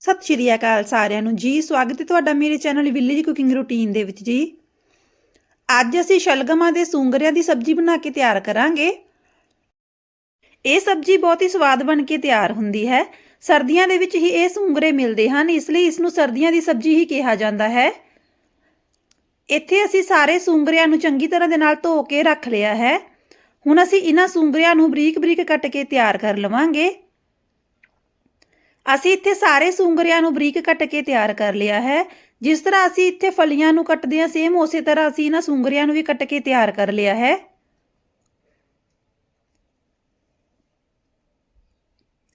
ਸਤਿ ਸ਼੍ਰੀ ਅਕਾਲ ਸਾਰਿਆਂ ਨੂੰ। ਜੀ, ਸਵਾਗਤ ਹੈ ਤੁਹਾਡਾ ਮੇਰੇ ਚੈਨਲ ਵਿਲੇਜ ਕੁਕਿੰਗ ਰੂਟੀਨ ਦੇ ਵਿੱਚ ਜੀ। ਅੱਜ ਅਸੀਂ ਸ਼ਲਗਮਾਂ ਦੇ ਸੂੰਗਰਿਆਂ ਦੀ ਸਬਜ਼ੀ ਬਣਾ ਕੇ ਤਿਆਰ ਕਰਾਂਗੇ। ਇਹ ਸਬਜ਼ੀ ਬਹੁਤ ਹੀ ਸਵਾਦ ਬਣ ਕੇ ਤਿਆਰ ਹੁੰਦੀ ਹੈ। ਸਰਦੀਆਂ ਦੇ ਵਿੱਚ ਹੀ ਇਹ ਸੂੰਗਰੇ ਮਿਲਦੇ ਹਨ, ਇਸ ਲਈ ਇਸ ਨੂੰ ਸਰਦੀਆਂ ਦੀ ਸਬਜ਼ੀ ਹੀ ਕਿਹਾ ਜਾਂਦਾ ਹੈ। ਇੱਥੇ ਅਸੀਂ ਸਾਰੇ ਸੂੰਗਰਿਆਂ ਨੂੰ ਚੰਗੀ ਤਰ੍ਹਾਂ ਦੇ ਨਾਲ ਧੋ ਕੇ ਰੱਖ ਲਿਆ ਹੈ। ਹੁਣ ਅਸੀਂ ਇਹਨਾਂ ਸੂੰਗਰਿਆਂ ਨੂੰ ਬਰੀਕ-ਬਰੀਕ ਕੱਟ ਕੇ ਤਿਆਰ ਕਰ ਲਵਾਂਗੇ। ਅਸੀਂ ਇੱਥੇ ਸਾਰੇ ਸੁੰਗਰਿਆਂ ਨੂੰ ਬਰੀਕ ਕੱਟ ਕੇ ਤਿਆਰ ਕਰ ਲਿਆ ਹੈ। ਜਿਸ ਤਰ੍ਹਾਂ ਅਸੀਂ ਇੱਥੇ ਫਲੀਆਂ ਨੂੰ ਕੱਟਦੇ ਹਾਂ ਸੇਮ ਉਸੇ ਤਰ੍ਹਾਂ ਅਸੀਂ ਇਹਨਾਂ ਸੁੰਗਰਿਆਂ ਨੂੰ ਵੀ ਕੱਟ ਕੇ ਤਿਆਰ ਕਰ ਲਿਆ ਹੈ।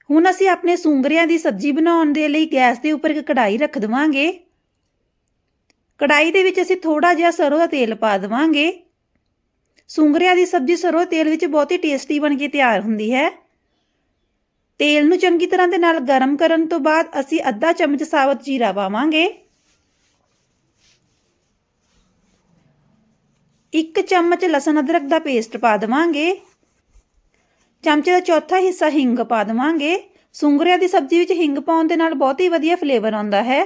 ਹੁਣ ਅਸੀਂ ਆਪਣੇ ਸੁੰਗਰਿਆਂ ਦੀ ਸਬਜ਼ੀ ਬਣਾਉਣ ਦੇ ਲਈ ਗੈਸ ਦੇ ਉੱਪਰ ਇੱਕ ਕੜਾਈ ਰੱਖ ਦਵਾਂਗੇ। ਕੜਾਈ ਦੇ ਵਿੱਚ ਅਸੀਂ ਥੋੜਾ ਜਿਹਾ ਸਰੋਂ ਦਾ ਤੇਲ ਪਾ ਦਵਾਂਗੇ। ਸੁੰਗਰਿਆਂ ਦੀ ਸਬਜ਼ੀ ਸਰੋਂ ਤੇਲ ਵਿੱਚ ਬਹੁਤ ਹੀ ਟੇਸਟੀ ਬਣ ਕੇ ਤਿਆਰ ਹੁੰਦੀ ਹੈ। ਤੇਲ ਨੂੰ ਚੰਗੀ ਤਰ੍ਹਾਂ ਦੇ ਨਾਲ ਗਰਮ ਕਰਨ ਤੋਂ ਬਾਅਦ ਅਸੀਂ ਅੱਧਾ ਚਮਚ ਸਾਬਤ ਜੀਰਾ ਪਾਵਾਂਗੇ। ਇੱਕ ਚਮਚ ਲਸਣ ਅਦਰਕ ਦਾ ਪੇਸਟ ਪਾ ਦੇਵਾਂਗੇ। ਚਮਚੇ ਦਾ ਚੌਥਾ ਹਿੱਸਾ ਹਿੰਗ ਪਾ ਦੇਵਾਂਗੇ। ਸੁੰਗਰਿਆਂ ਦੀ ਸਬਜ਼ੀ ਵਿੱਚ ਹਿੰਗ ਪਾਉਣ ਦੇ ਨਾਲ ਬਹੁਤ ਹੀ ਵਧੀਆ ਫਲੇਵਰ ਆਉਂਦਾ ਹੈ।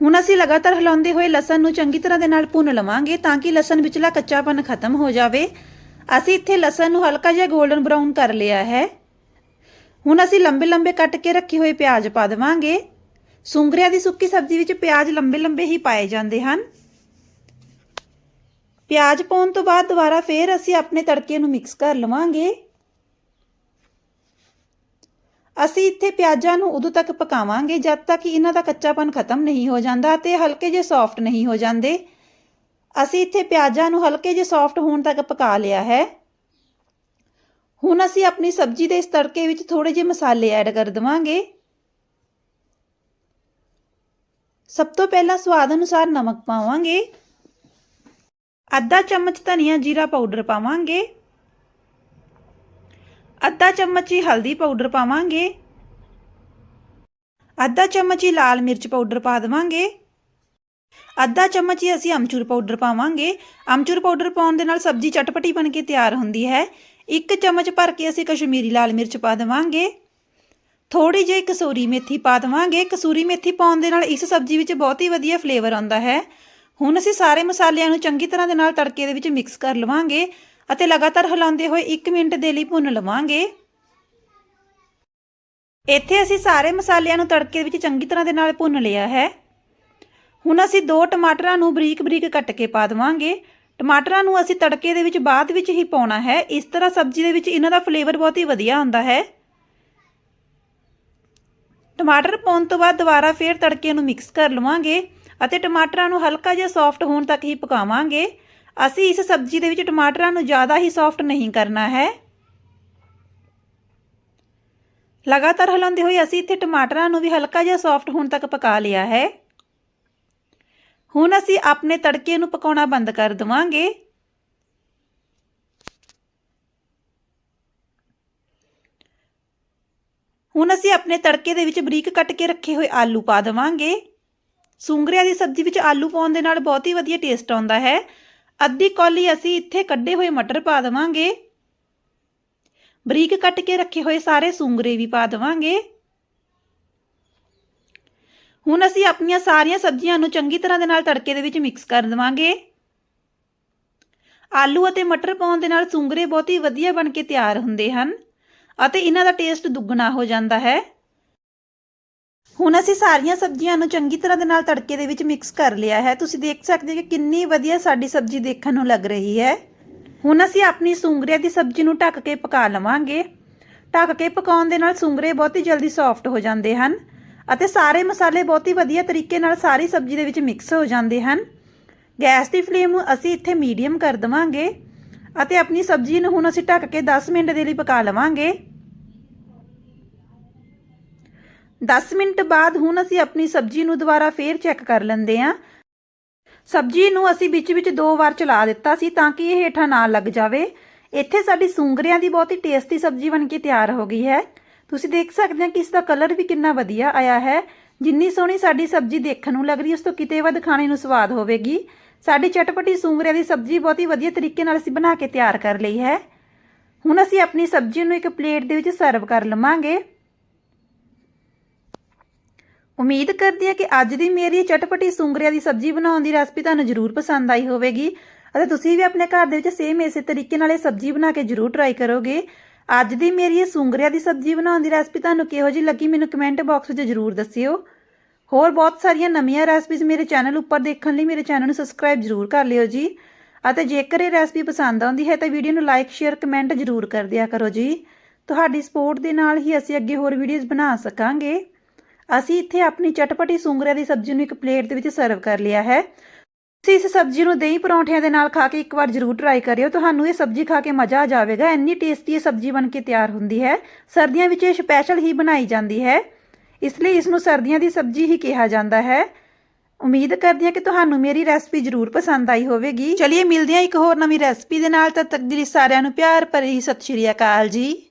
ਹੁਣ ਅਸੀਂ ਲਗਾਤਾਰ ਹਿਲਾਉਂਦੇ ਹੋਏ ਲਸਣ ਨੂੰ ਚੰਗੀ ਤਰ੍ਹਾਂ ਦੇ ਨਾਲ ਭੁੰਨ ਲਵਾਂਗੇ ਤਾਂ ਕਿ ਲਸਣ ਵਿਚਲਾ ਕੱਚਾਪਨ ਖਤਮ ਹੋ ਜਾਵੇ। ਅਸੀਂ ਇੱਥੇ ਲਸਣ ਨੂੰ ਹਲਕਾ ਜਿਹਾ 골ਡਨ ਬਰਾਊਨ ਕਰ ਲਿਆ ਹੈ। ਹੁਣ ਅਸੀਂ ਲੰਬੇ ਲੰਬੇ ਕੱਟ ਕੇ ਰੱਖੇ ਹੋਏ ਪਿਆਜ਼ ਪਾ ਦੇਵਾਂਗੇ। ਸੁੰਗਰਿਆਂ ਦੀ ਸੁੱਕੀ ਸਬਜ਼ੀ ਵਿੱਚ ਪਿਆਜ਼ ਲੰਬੇ ਲੰਬੇ ਹੀ ਪਾਏ ਜਾਂਦੇ ਹਨ। ਪਿਆਜ਼ ਪਾਉਣ ਤੋਂ ਬਾਅਦ ਦੁਬਾਰਾ ਫੇਰ ਅਸੀਂ ਆਪਣੇ ਤੜਕੇ ਨੂੰ ਮਿਕਸ ਕਰ ਲਵਾਂਗੇ। ਅਸੀਂ ਇੱਥੇ ਪਿਆਜ਼ਾਂ ਨੂੰ ਉਦੋਂ ਤੱਕ ਪਕਾਵਾਂਗੇ ਜਦ ਤੱਕ ਕਿ ਇਹਨਾਂ ਦਾ ਕੱਚਾਪਨ ਖਤਮ ਨਹੀਂ ਹੋ ਜਾਂਦਾ ਤੇ ਹਲਕੇ ਜਿਹੇ ਸੌਫਟ ਨਹੀਂ ਹੋ ਜਾਂਦੇ। ਅਸੀਂ ਇੱਥੇ ਪਿਆਜ਼ਾਂ ਨੂੰ ਹਲਕੇ ਜਿਹੇ ਸੌਫਟ ਹੋਣ ਤੱਕ ਪਕਾ ਲਿਆ ਹੈ। ਹੁਣ ਅਸੀਂ ਆਪਣੀ ਸਬਜ਼ੀ ਦੇ ਇਸ ਤੜਕੇ ਵਿੱਚ ਥੋੜੇ ਜਿਹੇ ਮਸਾਲੇ ਐਡ ਕਰ ਦਵਾਂਗੇ। ਸਭ ਤੋਂ ਪਹਿਲਾਂ ਸਵਾਦ ਅਨੁਸਾਰ ਨਮਕ ਪਾਵਾਂਗੇ। ਅੱਧਾ ਚਮਚ ਧਨੀਆ ਜੀਰਾ ਪਾਊਡਰ ਪਾਵਾਂਗੇ। ਅੱਧਾ ਚਮਚ ਹੀ ਹਲਦੀ ਪਾਊਡਰ ਪਾਵਾਂਗੇ। ਅੱਧਾ ਚਮਚ ਹੀ ਲਾਲ ਮਿਰਚ ਪਾਊਡਰ ਪਾ ਦੇਵਾਂਗੇ। ਅੱਧਾ ਚਮਚ ਹੀ ਅਸੀਂ ਅਮਚੂਰ ਪਾਊਡਰ ਪਾਵਾਂਗੇ। ਅਮਚੂਰ ਪਾਊਡਰ ਪਾਉਣ ਦੇ ਨਾਲ ਸਬਜ਼ੀ ਚਟਪਟੀ ਬਣ ਕੇ ਤਿਆਰ ਹੁੰਦੀ ਹੈ। ਇੱਕ ਚਮਚ ਭਰ ਕੇ ਅਸੀਂ ਕਸ਼ਮੀਰੀ ਲਾਲ ਮਿਰਚ ਪਾ ਦੇਵਾਂਗੇ। ਥੋੜੀ ਜਿਹੀ ਕਸੂਰੀ ਮੇਥੀ ਪਾ ਦੇਵਾਂਗੇ। ਕਸੂਰੀ ਮੇਥੀ ਪਾਉਣ ਦੇ ਨਾਲ ਇਸ ਸਬਜ਼ੀ ਵਿੱਚ ਬਹੁਤ ਹੀ ਵਧੀਆ ਫਲੇਵਰ ਆਉਂਦਾ ਹੈ। ਹੁਣ ਅਸੀਂ ਸਾਰੇ ਮਸਾਲਿਆਂ ਨੂੰ ਚੰਗੀ ਤਰ੍ਹਾਂ ਦੇ ਨਾਲ ਤੜਕੇ ਦੇ ਵਿੱਚ ਮਿਕਸ ਕਰ ਲਵਾਂਗੇ ਅਤੇ ਲਗਾਤਾਰ ਹਿਲਾਉਂਦੇ ਹੋਏ 1 ਮਿੰਟ ਦੇ ਲਈ ਭੁੰਨ ਲਵਾਂਗੇ। ਇੱਥੇ ਅਸੀਂ ਸਾਰੇ ਮਸਾਲਿਆਂ ਨੂੰ ਤੜਕੇ ਵਿੱਚ ਚੰਗੀ ਤਰ੍ਹਾਂ ਦੇ ਨਾਲ ਭੁੰਨ ਲਿਆ ਹੈ। ਹੁਣ ਅਸੀਂ ਦੋ ਟਮਾਟਰਾਂ ਨੂੰ ਬਰੀਕ ਬਰੀਕ ਕੱਟ ਕੇ ਪਾ ਦੇਵਾਂਗੇ। ਟਮਾਟਰਾਂ ਨੂੰ ਅਸੀਂ ਤੜਕੇ ਦੇ ਵਿੱਚ ਬਾਅਦ ਵਿੱਚ ਹੀ ਪਾਉਣਾ ਹੈ। ਇਸ ਤਰ੍ਹਾਂ ਸਬਜ਼ੀ ਦੇ ਵਿੱਚ ਇਹਨਾਂ ਦਾ ਫਲੇਵਰ ਬਹੁਤ ਹੀ ਵਧੀਆ ਹੁੰਦਾ ਹੈ। ਟਮਾਟਰ ਪਾਉਣ ਤੋਂ ਬਾਅਦ ਦੁਬਾਰਾ ਫੇਰ ਤੜਕੇ ਨੂੰ ਮਿਕਸ ਕਰ ਲਵਾਂਗੇ ਅਤੇ ਟਮਾਟਰਾਂ ਨੂੰ ਹਲਕਾ ਜਿਹਾ ਸੌਫਟ ਹੋਣ ਤੱਕ ਹੀ ਪਕਾਵਾਂਗੇ। ਅਸੀਂ ਇਸ ਸਬਜ਼ੀ ਦੇ ਵਿੱਚ ਟਮਾਟਰਾਂ ਨੂੰ ਜ਼ਿਆਦਾ ਹੀ ਸੌਫਟ ਨਹੀਂ ਕਰਨਾ ਹੈ। ਲਗਾਤਾਰ ਹਿਲਾਉਂਦੇ ਹੋਏ ਅਸੀਂ ਇੱਥੇ ਟਮਾਟਰਾਂ ਨੂੰ ਵੀ ਹਲਕਾ ਜਿਹਾ ਸੌਫਟ ਹੋਣ ਤੱਕ ਪਕਾ ਲਿਆ ਹੈ। ਹੁਣ ਅਸੀਂ ਆਪਣੇ ਤੜਕੇ ਨੂੰ ਪਕਾਉਣਾ ਬੰਦ ਕਰ ਦਵਾਂਗੇ। ਹੁਣ ਅਸੀਂ ਆਪਣੇ ਤੜਕੇ ਦੇ ਵਿੱਚ ਬਰੀਕ ਕੱਟ ਕੇ ਰੱਖੇ ਹੋਏ ਆਲੂ ਪਾ ਦੇਵਾਂਗੇ। ਸੁੰਗਰਿਆਂ ਦੀ ਸਬਜ਼ੀ ਵਿੱਚ ਆਲੂ ਪਾਉਣ ਦੇ ਨਾਲ ਬਹੁਤ ਹੀ ਵਧੀਆ ਟੇਸਟ ਆਉਂਦਾ ਹੈ। ਅੱਧੀ ਕੌਲੀ ਅਸੀਂ ਇੱਥੇ ਕੱਢੇ ਹੋਏ ਮਟਰ ਪਾ ਦੇਵਾਂਗੇ। ਬਰੀਕ ਕੱਟ ਕੇ ਰੱਖੇ ਹੋਏ ਸਾਰੇ ਸੁੰਗਰੇ ਵੀ ਪਾ ਦੇਵਾਂਗੇ। ਹੁਣ ਅਸੀਂ ਆਪਣੀਆਂ ਸਾਰੀਆਂ ਸਬਜ਼ੀਆਂ ਨੂੰ ਚੰਗੀ ਤਰ੍ਹਾਂ ਦੇ ਨਾਲ ਤੜਕੇ ਦੇ ਵਿੱਚ ਮਿਕਸ ਕਰ ਦੇਵਾਂਗੇ। ਆਲੂ ਅਤੇ ਮਟਰ ਪਾਉਣ ਦੇ ਨਾਲ ਸੁੰਗਰੇ ਬਹੁਤ ਹੀ ਵਧੀਆ ਬਣ ਕੇ ਤਿਆਰ ਹੁੰਦੇ ਹਨ ਅਤੇ ਇਹਨਾਂ ਦਾ ਟੇਸਟ ਦੁੱਗਣਾ ਹੋ ਜਾਂਦਾ ਹੈ। ਹੁਣ ਅਸੀਂ ਸਾਰੀਆਂ ਸਬਜ਼ੀਆਂ ਨੂੰ ਚੰਗੀ ਤਰ੍ਹਾਂ ਦੇ ਨਾਲ ਤੜਕੇ ਦੇ ਵਿੱਚ ਮਿਕਸ ਕਰ ਲਿਆ ਹੈ। ਤੁਸੀਂ ਦੇਖ ਸਕਦੇ ਹੋ ਕਿ ਕਿੰਨੀ ਵਧੀਆ ਸਾਡੀ ਸਬਜ਼ੀ ਦੇਖਣ ਨੂੰ ਲੱਗ ਰਹੀ ਹੈ। ਹੁਣ ਅਸੀਂ ਆਪਣੀ ਸੂੰਗਰਿਆਂ ਦੀ ਸਬਜ਼ੀ ਨੂੰ ਢੱਕ ਕੇ ਪਕਾ ਲਵਾਂਗੇ। ਢੱਕ ਕੇ ਪਕਾਉਣ ਦੇ ਨਾਲ ਸੁੰਗਰੇ ਬਹੁਤ ਹੀ ਜਲਦੀ ਸੌਫਟ ਹੋ ਜਾਂਦੇ ਹਨ। ਅਤੇ ਸਾਰੇ ਮਸਾਲੇ ਬਹੁਤ ਹੀ ਵਧੀਆ ਤਰੀਕੇ ਨਾਲ ਸਾਰੀ ਸਬਜ਼ੀ ਦੇ ਵਿੱਚ ਮਿਕਸ ਹੋ ਜਾਂਦੇ ਹਨ। ਗੈਸ ਦੀ ਫਲੇਮ ਨੂੰ ਅਸੀਂ ਇੱਥੇ ਮੀਡੀਅਮ ਕਰ ਦਵਾਂਗੇ ਅਤੇ ਆਪਣੀ ਸਬਜ਼ੀ ਨੂੰ ਹੁਣ ਅਸੀਂ ਢੱਕ ਕੇ 10 ਮਿੰਟ ਦੇ ਲਈ ਪਕਾ ਲਵਾਂਗੇ। 10 ਮਿੰਟ ਬਾਅਦ ਹੁਣ ਅਸੀਂ ਆਪਣੀ ਸਬਜ਼ੀ ਨੂੰ ਦੁਬਾਰਾ ਫੇਰ ਚੈੱਕ ਕਰ ਲੈਂਦੇ ਹਾਂ। ਸਬਜ਼ੀ ਨੂੰ ਅਸੀਂ ਵਿੱਚ ਵਿੱਚ ਦੋ ਵਾਰ ਚਲਾ ਦਿੱਤਾ ਸੀ ਤਾਂ ਕਿ ਇਹ ਹੇਠਾਂ ਨਾ ਲੱਗ ਜਾਵੇ। ਇੱਥੇ ਸਾਡੀ ਸੁੰਗਰਿਆਂ ਦੀ ਬਹੁਤ ਹੀ ਟੇਸਟੀ ਸਬਜ਼ੀ ਬਣ ਕੇ ਤਿਆਰ ਹੋ ਗਈ ਹੈ। ਤੁਸੀਂ ਦੇਖ ਸਕਦੇ ਹੋ ਕਿ ਇਸ ਦਾ ਕਲਰ ਵੀ ਕਿੰਨਾ ਵਧੀਆ ਆਇਆ ਹੈ। ਜਿੰਨੀ ਸੋਹਣੀ ਸਾਡੀ ਸਬਜ਼ੀ ਦੇਖਣ ਨੂੰ ਲੱਗ ਰਹੀ ਉਸ ਤੋਂ ਕਿਤੇ ਵੱਧ ਖਾਣੇ ਨੂੰ ਸਵਾਦ ਹੋਵੇਗੀ। ਸਾਡੀ ਚਟਪਟੀ ਸੂੰਗਰਿਆਂ ਦੀ ਸਬਜ਼ੀ ਬਹੁਤ ਹੀ ਵਧੀਆ ਤਰੀਕੇ ਨਾਲ ਅਸੀਂ ਬਣਾ ਕੇ ਤਿਆਰ ਕਰ ਲਈ ਹੈ। ਹੁਣ ਅਸੀਂ ਆਪਣੀ ਸਬਜ਼ੀ ਨੂੰ ਇੱਕ ਪਲੇਟ ਦੇ ਵਿੱਚ ਸਰਵ ਕਰ ਲਵਾਂਗੇ। ਉਮੀਦ ਕਰਦੀ ਹਾਂ ਕਿ ਅੱਜ ਦੀ ਮੇਰੀ ਚਟਪਟੀ ਸੁੰਗਰਿਆਂ ਦੀ ਸਬਜ਼ੀ ਬਣਾਉਣ ਦੀ ਰੈਸਪੀ ਤੁਹਾਨੂੰ ਜ਼ਰੂਰ ਪਸੰਦ ਆਈ ਹੋਵੇਗੀ। ਅਤੇ ਤੁਸੀਂ ਵੀ ਆਪਣੇ ਘਰ ਦੇ ਵਿੱਚ ਸੇਮ ਇਸੇ ਤਰੀਕੇ ਨਾਲ ਇਹ ਸਬਜ਼ੀ ਬਣਾ ਕੇ ਜ਼ਰੂਰ ਟਰਾਈ ਕਰੋਗੇ। ਅੱਜ ਦੀ ਮੇਰੀ ਇਹ ਸੁੰਗਰਿਆਂ ਦੀ ਸਬਜ਼ੀ ਬਣਾਉਣ ਦੀ ਰੈਸਪੀ ਤੁਹਾਨੂੰ ਕਿਹੋ ਜਿਹੀ ਲੱਗੀ ਮੈਨੂੰ ਕਮੈਂਟ ਬਾਕਸ ਵਿੱਚ ਜ਼ਰੂਰ ਦੱਸਿਓ। ਹੋਰ ਬਹੁਤ ਸਾਰੀਆਂ ਨਵੀਆਂ ਰੈਸਪੀਜ਼ ਮੇਰੇ ਚੈਨਲ ਉੱਪਰ ਦੇਖਣ ਲਈ ਮੇਰੇ ਚੈਨਲ ਨੂੰ ਸਬਸਕ੍ਰਾਈਬ ਜ਼ਰੂਰ ਕਰ ਲਿਓ ਜੀ। ਅਤੇ ਜੇਕਰ ਇਹ ਰੈਸਪੀ ਪਸੰਦ ਆਉਂਦੀ ਹੈ ਤਾਂ ਵੀਡੀਓ ਨੂੰ ਲਾਈਕ ਸ਼ੇਅਰ ਕਮੈਂਟ ਜ਼ਰੂਰ ਕਰ ਦਿਆ ਕਰੋ ਜੀ। ਤੁਹਾਡੀ ਸਪੋਰਟ ਦੇ ਨਾਲ ਹੀ ਅਸੀਂ ਅੱਗੇ ਹੋਰ ਵੀਡੀਓਜ਼ ਬਣਾ ਸਕਾਂਗੇ। ਅਸੀਂ ਇੱਥੇ ਆਪਣੀ ਚਟਪਟੀ ਸੁੰਗਰਿਆਂ ਦੀ ਸਬਜ਼ੀ ਨੂੰ ਇੱਕ ਪਲੇਟ ਦੇ ਵਿੱਚ ਸਰਵ ਕਰ ਲਿਆ ਹੈ। ਤੁਸੀਂ ਇਸ ਸਬਜ਼ੀ ਨੂੰ ਦਹੀਂ ਪਰੌਂਠਿਆਂ ਦੇ ਨਾਲ ਖਾ ਕੇ ਇੱਕ ਵਾਰ ਜ਼ਰੂਰ ਟਰਾਈ ਕਰਿਓ। ਤੁਹਾਨੂੰ ਇਹ ਸਬਜ਼ੀ ਖਾ ਕੇ ਮਜ਼ਾ ਆ ਜਾਵੇਗਾ। ਇੰਨੀ ਟੇਸਟੀ ਇਹ ਸਬਜ਼ੀ ਬਣ ਕੇ ਤਿਆਰ ਹੁੰਦੀ ਹੈ। ਸਰਦੀਆਂ ਵਿੱਚ ਇਹ ਸਪੈਸ਼ਲ ਹੀ ਬਣਾਈ ਜਾਂਦੀ ਹੈ। ਇਸ ਲਈ ਇਸ ਨੂੰ ਸਰਦੀਆਂ ਦੀ ਸਬਜ਼ੀ ਹੀ ਕਿਹਾ ਜਾਂਦਾ ਹੈ। ਉਮੀਦ ਕਰਦੀ ਹਾਂ ਕਿ ਤੁਹਾਨੂੰ ਮੇਰੀ ਰੈਸਪੀ ਜ਼ਰੂਰ ਪਸੰਦ ਆਈ ਹੋਵੇਗੀ। ਚਲਿਏ ਮਿਲਦੇ ਹਾਂ ਇੱਕ ਹੋਰ ਨਵੀਂ ਰੈਸਪੀ ਦੇ ਨਾਲ। ਤਦ ਤੱਕ ਦੀ ਲਈ ਸਾਰਿਆਂ ਨੂੰ ਪਿਆਰ ਭਰੀ ਸਤਿ ਸ਼੍ਰੀ ਅਕਾਲ ਜੀ।